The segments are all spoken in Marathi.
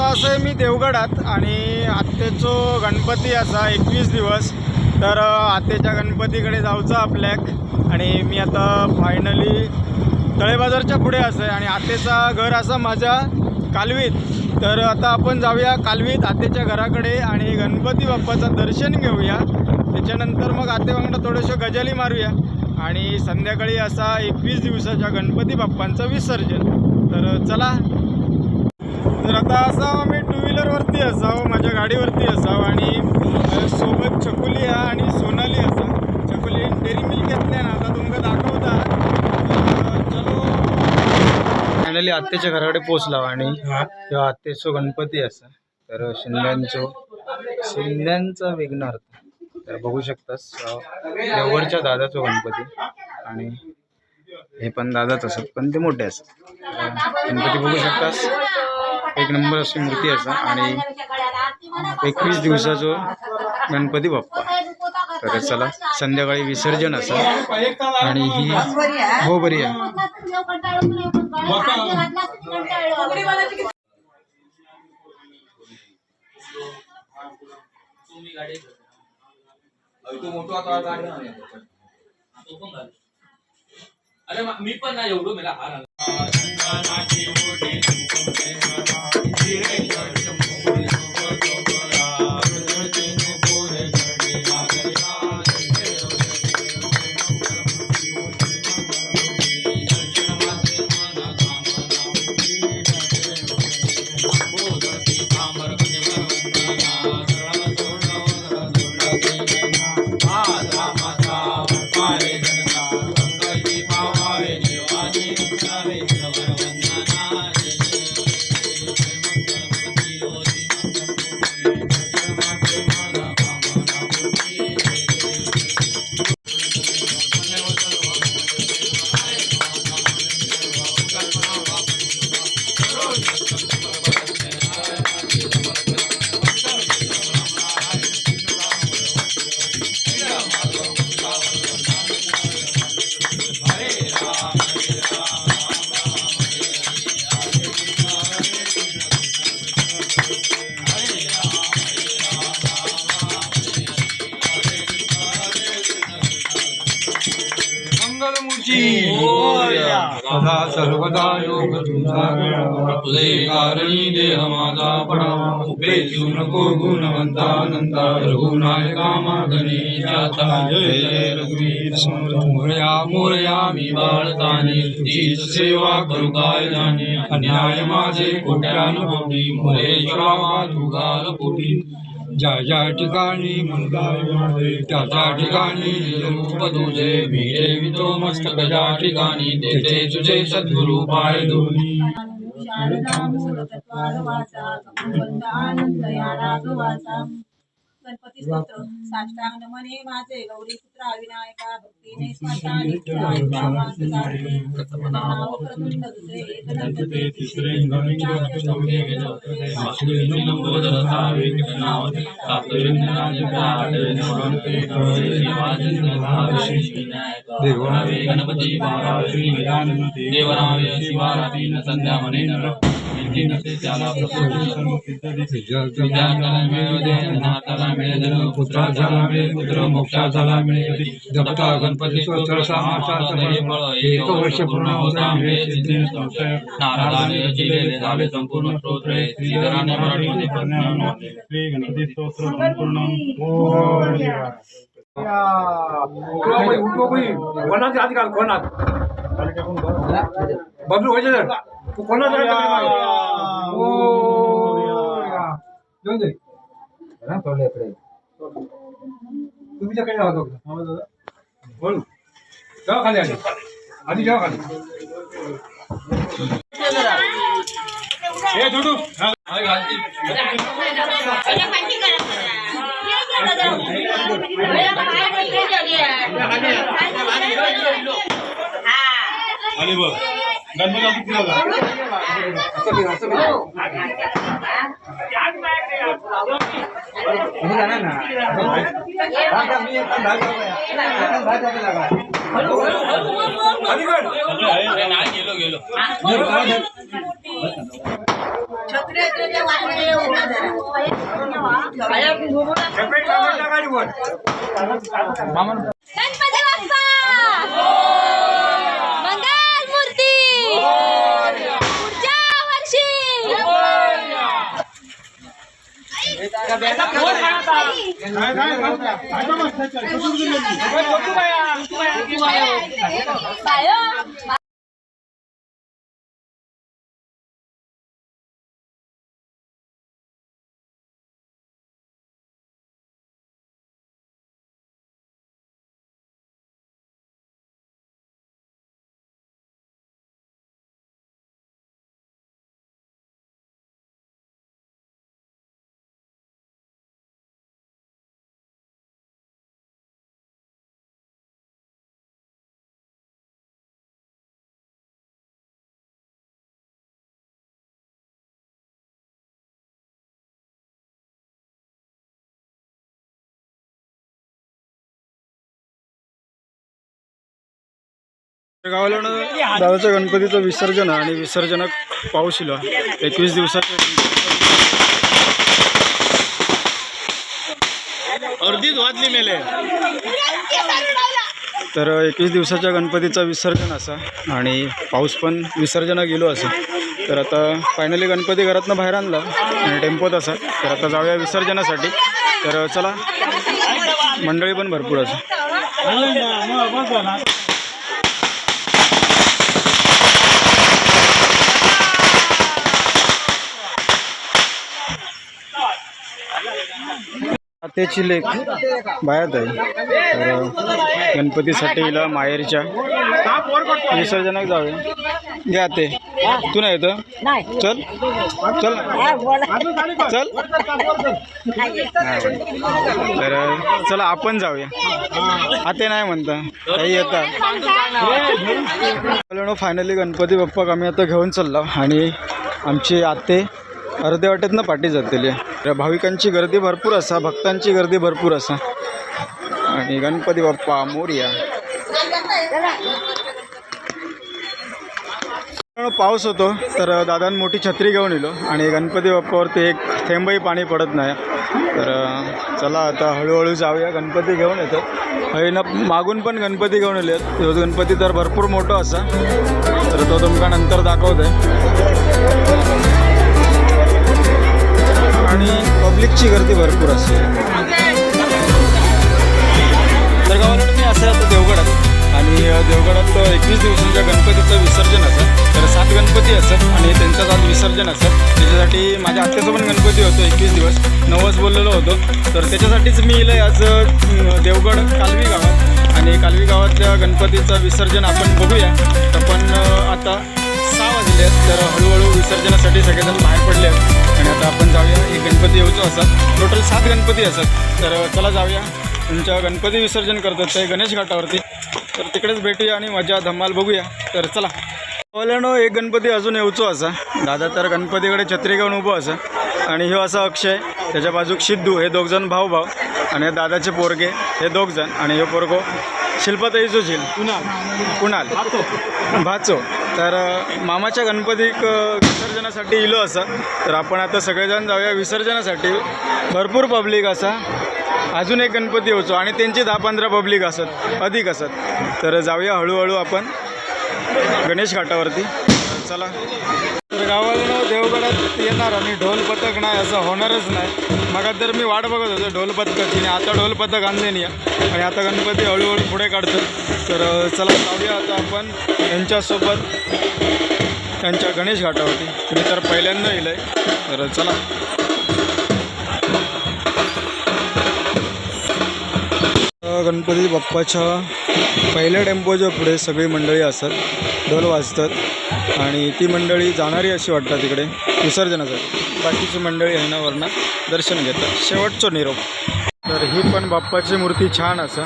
आता असं आहे मी देवगडात आणि आत्तेचो गणपती असा एकवीस दिवस. तर आत्तेच्या गणपतीकडे जाऊचं आपल्याक. आणि मी आता फायनली तळेबाजारच्या पुढे असं आहे. आणि आत्तेचा घर असा माझ्या कालवीत. तर आता आपण जाऊया कालवीत आत्तेच्या घराकडे आणि गणपती बाप्पाचं दर्शन घेऊया. त्याच्यानंतर मग आतेवांगडा थोडंसं गजाली मारूया. आणि संध्याकाळी असा एकवीस दिवसाच्या गणपती बाप्पांचं विसर्जन. तर चला आता असावं मी टू व्हीलरवरती असावं माझ्या गाडीवरती असावं आणि सोबत छकुली हा आणि सोनाली असा. छकुली डेअरी मिल्क घेतल्या ना आता तुमका दाखवता. चलो. फायनली आत्याच्या घराकडे पोचला आणि तेव्हा आत्याचो गणपती असा. तर शिंद्यांचो शिंद्यांचा विघ्नार्थ. तर बघू शकतास देवरच्या दादाचो गणपती. आणि हे पण दादाच असत पण ते मोठे असत. गणपती बघू शकतास. एक नंबर अशी मूर्ती असा आणि एकवीस दिवसाचो गणपती बाप्पा. तर चला संध्याकाळी विसर्जन असं. आणि ही हो बरी आहे. अरे मी पण ना एवढं मला हार आला. सदा सर्वदा योग तुझा तुझे कारणी देह माझा पडावा उपेक्षू नको गुणवंता नंदा रघुनायका मागणे जाता जय जय रघुवीर समर्थ मोरया मोरया मी बाळताने तीच सेवा करू काय जाणे अन्याय माझे कोट्यान कोटी मोरेश्वरा तू कोटी ज्या ज्या ठिकाणी मंदाय त्या त्या ठिकाणी रूप तुझे मी देवितो मस्तक ज्या ठिकाणी तेथे तुझे सद्गुरु पाय दोन्ही शारदा आनंद या राघवाचा गणपती स्तोत्र. साष्टांग नमने माझे गौरी पुत्रा विनायका भक्तीने गणपती बारावे. श्री देवरावे शिवाराती न संध्या त्याला नाताला मिळे धन पुत्रा झाला मिळे पुत्र मोक्षा झाला मिळे जपता गणपती स्तोत्र समाचार एक वर्ष पूर्ण होता मिळे सिद्धी संशय नारदाने रचिलेले झाले संपूर्ण स्तोत्रे श्रीधराने मराठीमध्ये श्री गणपती स्तोत्र संपूर्ण. कोणाच आधी काल कोणात बबलू व्हायचे तर तू कोणाच तुम्ही काही राहतो बोल जेव्हा खाली आधी आधी जेव्हा खाली हे दुडू आणि बघ गणपती आपण किती होता नाही गेलो गेलो छत्री आहे ते वाटलं येऊ ना जरा. बाया घुमू नका. सेपरेट कामाच्या गाडीवर गणपती बाप्पा मंगल मूर्ती पुढच्या वर्षी बायो. गावाला दादाच्या गणपतीचं विसर्जन आणि विसर्जनात पाऊस इलो एकवीस दिवसाचे अर्धीच वाजली मेले. तर एकवीस दिवसाच्या गणपतीचं विसर्जन असा आणि पाऊस पण विसर्जना गेलो असं. तर आता फायनली गणपती घरातनं बाहेर आणला आणि टेम्पोत असा. तर आता जाऊया विसर्जनासाठी. तर चला मंडळी पण भरपूर असं. आत्याची लेख बायात आहे. तर गणपतीसाठी हिला माहेरच्या विसर्जनाक जाऊया घ्या ते. तू नाही येतं चल. चल. चल. तर चला आपण जाऊया. आते नाही म्हणता. काही येतात फायनली गणपती बाप्पाक आम्ही आता घेऊन चाललो. आणि आमची आते अर्ध्या वाटेतनं पाठी जातेली तर भाविकांची गर्दी भरपूर असा भक्तांची गर्दी भरपूर असा. आणि गणपती बाप्पा मोर्या. पाऊस होतो तर दादान मोठी छत्री घेऊन येलो. आणि गणपती बाप्पावरती एक थेंबही पाणी पडत नाही. तर चला आता हळूहळू जाऊया गणपती घेऊन येतो. हळीनं मागून पण गणपती घेऊन येले. तो गणपती तर भरपूर मोठा असा. तर तो तुमका नंतर दाखवतो आहे पब्लिकची गर्दी भरपूर असते तर गावाला मी असे आता देवगडात. आणि देवगडात एकवीस दिवसांच्या गणपतीचं विसर्जन असं. तर सात गणपती असत आणि त्यांचं आज विसर्जन असत त्याच्यासाठी माझ्या आत्याचं पण गणपती होतो एकवीस दिवस. नवस बोललेलो होतो. तर त्याच्यासाठीच मी इलं आज देवगड कालवी गावात आणि कालवी गावातल्या गणपतीचं विसर्जन आपण बघूया. तर पण आता सहा वाजले आहेत. तर हळूहळू विसर्जनासाठी सगळेजण बाहेर पडले आहेत. आणि आता आपण जाऊया एक गणपती येऊचो असतात टोटल सात गणपती असतात तर चला जाऊया. तुमच्या गणपती विसर्जन करतात ते गणेश घाटावरती. तर तिकडेच भेटूया आणि मजा धमाल बघूया. तर चला. बोल्यानो एक गणपती अजून येऊचो असा. दादा तर गणपतीकडे छत्री घेऊन उभं असा. आणि ह्यो असा अक्षय त्याच्या बाजूक सिद्धू हे दोघजण भाऊ भाऊ आणि हे दादाचे पोरगे हे दोघजण. आणि हे पोरगो शिल्पाताईचो झील कुणाल? कुणाल? भाचो. तर मामाच्या गणपतीक विसर्जनासाठी इलो असा. तर आपण आता सगळेजण जाऊया विसर्जनासाठी. भरपूर पब्लिक असा. अजून एक गणपती होतो आणि त्यांची दहा पंधरा पब्लिक असत. अधिक असत. तर जाऊया हळूहळू आपण गणेश घाटावरती. चला. तर गावाला देवगडात येणार आणि ढोल पथक नाही असं होणारच नाही. मग तर मी वाट बघत होतो ढोल पथकाची आणि आता ढोल पथक आणले नाही. आणि आता गणपती हळूहळू पुढे काढतो. तर चला जाऊया आता आपण यांच्यासोबत. त्यांच्या गणेश घाटावरती. मी तर पहिल्यांदा येईल आहे तर चला. गणपती बाप्पाच्या पहिल्या टेम्पोच्या पुढे सगळी मंडळी असतात. ढोल वाजतात. आणि ती मंडळी जाणारी अशी वाटतात तिकडे. विसर्जनासाठी. बाकीची मंडळी आहे ना वरनं. दर्शन घेतात. शेवटचा निरोप. तर ही पण बाप्पाची मूर्ती छान असा.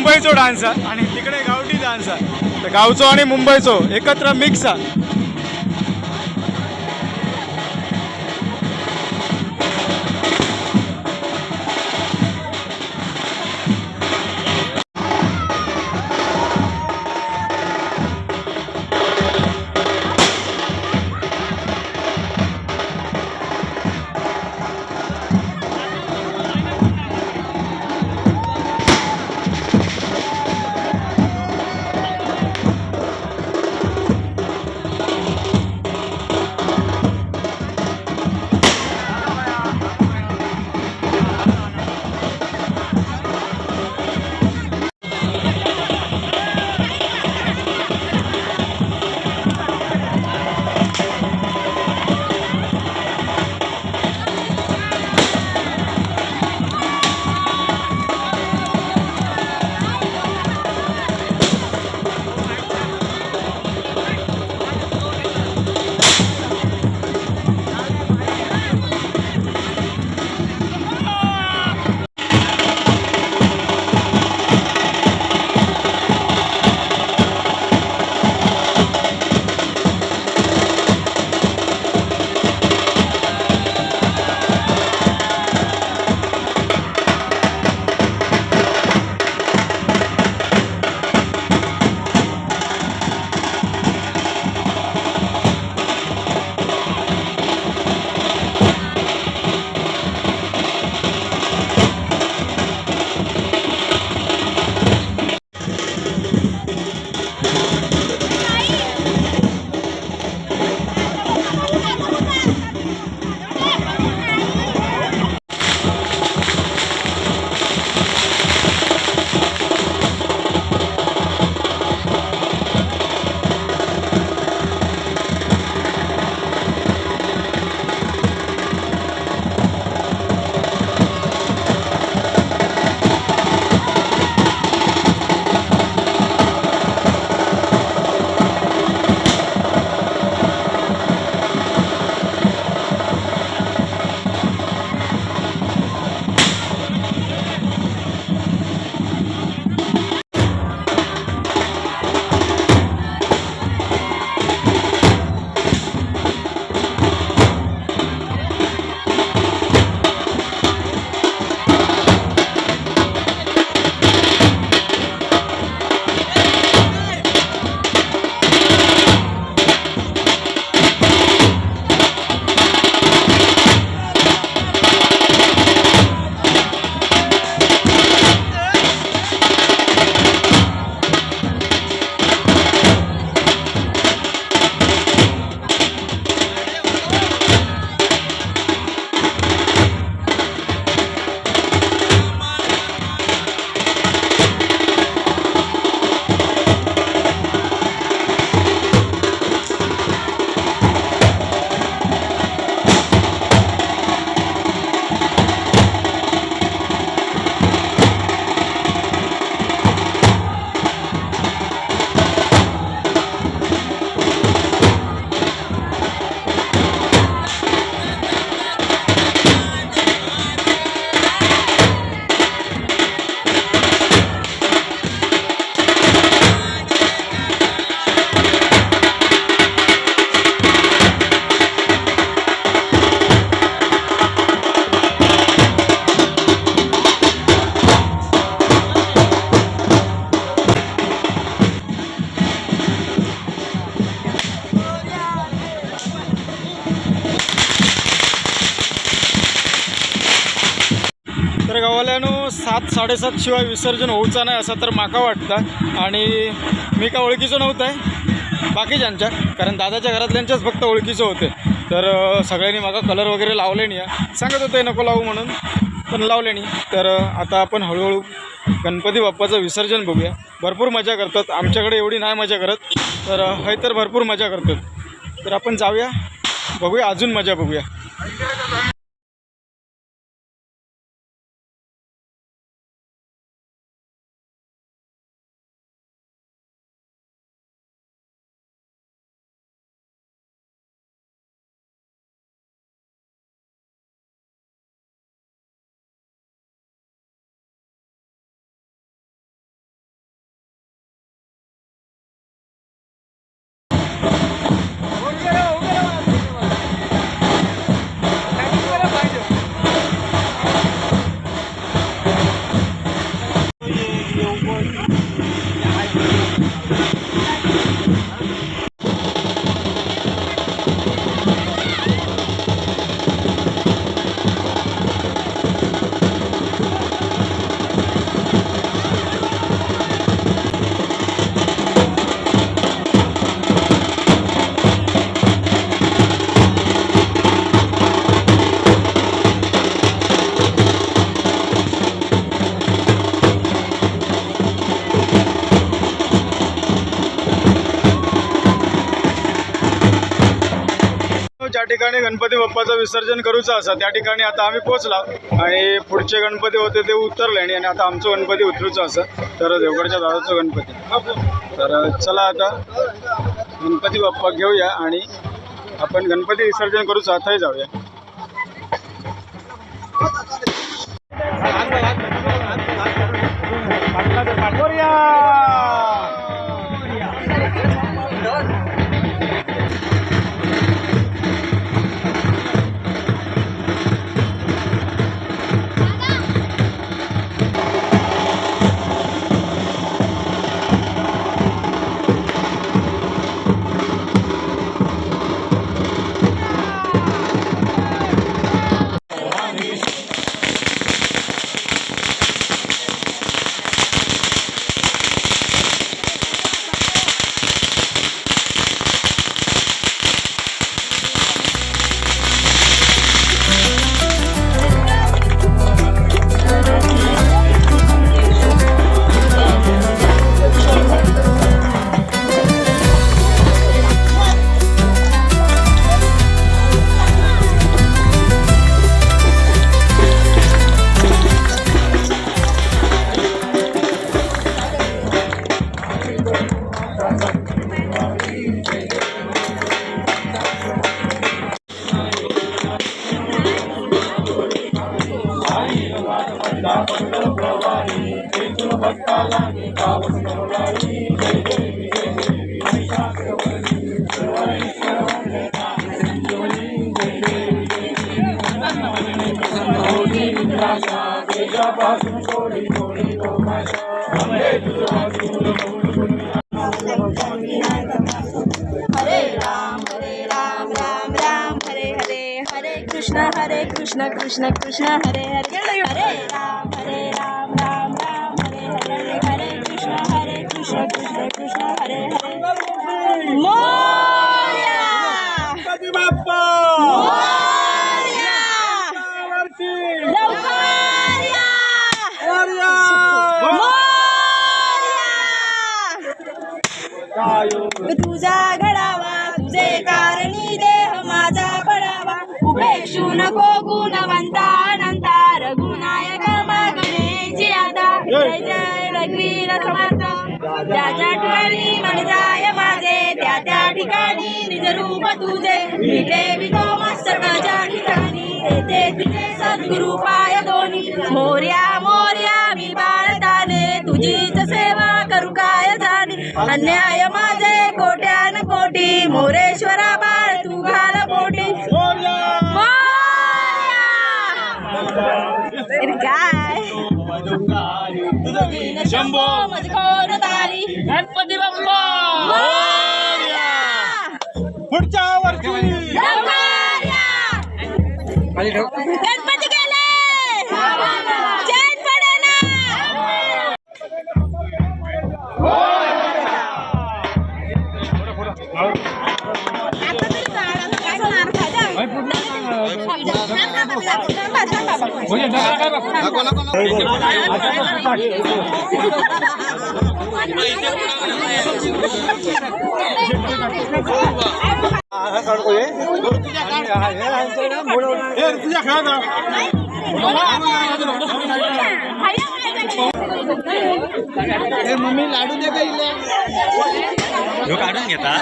मुंबईचो डान्स आहे आणि तिकडे गावठी डान्स आहे तर गावचो आणि मुंबईचो एकत्र मिक्स आहे. साडेसात शिवाय विसर्जन होऊचा नाही असं तर माका वाटतं. आणि मी का ओळखीचं नव्हतं आहे? बाकीच्यांच्या. कारण दादाच्या घरातल्यांच्याच फक्त ओळखीचं होते. तर सगळ्यांनी माका कलर वगैरे लावले नाही आहे. सांगत होते नको लावू म्हणून. पण लावले नाही. तर आता आपण हळूहळू गणपती बाप्पाचं विसर्जन बघूया. भरपूर मजा करतात. आमच्याकडे एवढी नाही मजा करत. तर हे तर भरपूर मजा करतात. तर आपण जाऊया. बघूया अजून मजा बघूया. ठिकाणी गणपती बाप्पाचं विसर्जन करूचं असं. त्या ठिकाणी आता आम्ही पोचला आणि पुढचे गणपती होते ते उतरले आणि आता आमचं गणपती उतरूचं असं. तर देवगडच्या दादाचं गणपती. तर चला आता गणपती बाप्पा घेऊया आणि आपण गणपती विसर्जन करूच आताही जाऊया. हरे कृष्ण हरे कृष्ण कृष्ण कृष्ण हरे हरे हरे राम हरे राम राम राम हरे हरे हरे कृष्ण हरे कृष्ण कृष्ण कृष्ण हरे हरे। मोरया! मोरया! गुणवंता अनंता रघुनायक मागण्याची आता जय जय रघुवीर समर्थ ज्या ज्या ठिकाणी मन जाय माझे त्या त्या ठिकाणी निज रूप तुझे मिटे वितो मस्तक ज्या ठिकाणी तेथे तुझे सद्गुरु पाय दोन्ही मोर्या मोर्या मी बाळताने तुझीच सेवा करू काय जाणे अन्याय माझे कोट्यान कोटी मोरेश्वरा शंभो गणपती बाप्पा. पुढच्या वर्षी. मम्मी लाडू दे का काढून घेता.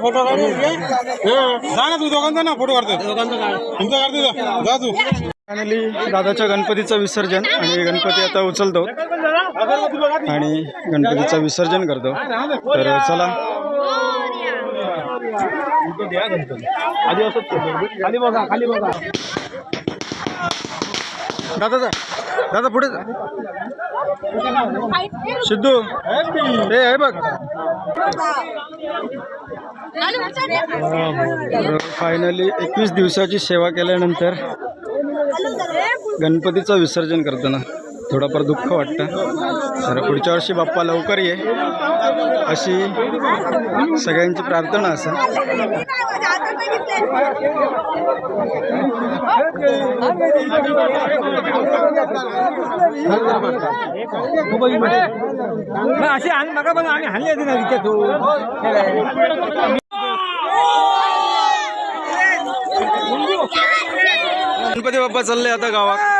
फोटो काढ जा ना तू दोघांचा ना फोटो काढतो तुमचा काढतो जा. जा तू. फायनली दादाच्या गणपतीचं विसर्जन आणि गणपती आता उचलतो. आणि गणपतीचं विसर्जन करतो. तर चला. खाली बघा खाली बघा. दादा. दादा पुढे. सिद्धू हे आहे बघ फायनली एकवीस दिवसाची सेवा केल्यानंतर गणपतीचं विसर्जन करताना थोडंफार दुःख वाटतं. तर पुढच्या वर्षी बाप्पा लवकर ये. अशी सगळ्यांची प्रार्थना असं. असे आणि नका पण आम्ही ना तिथे गणपती बाप्पा चालले आता गावात.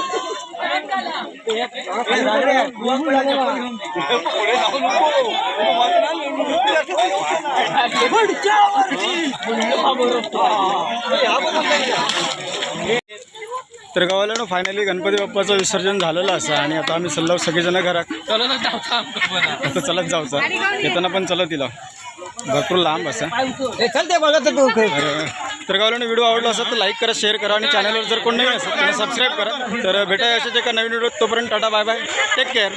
तर गावाला ना फायनली गणपती बाप्पाचं विसर्जन झालेलं असं आणि आता आम्ही सल्ला सगळेजण घरात चलत जाऊचा येताना पण चलत तिला. भरपूर लांब असं. चलते बघा तर तू तर तर गावाला व्हिडिओ आवडला असेल तर लाईक करा शेअर करा आणि चॅनलवर जर कोण नवीन असेल तर सबस्क्राईब करा. तर भेटाय अशाच एका नवीन व्हिडिओ तोपर्यंत tata bye bye take care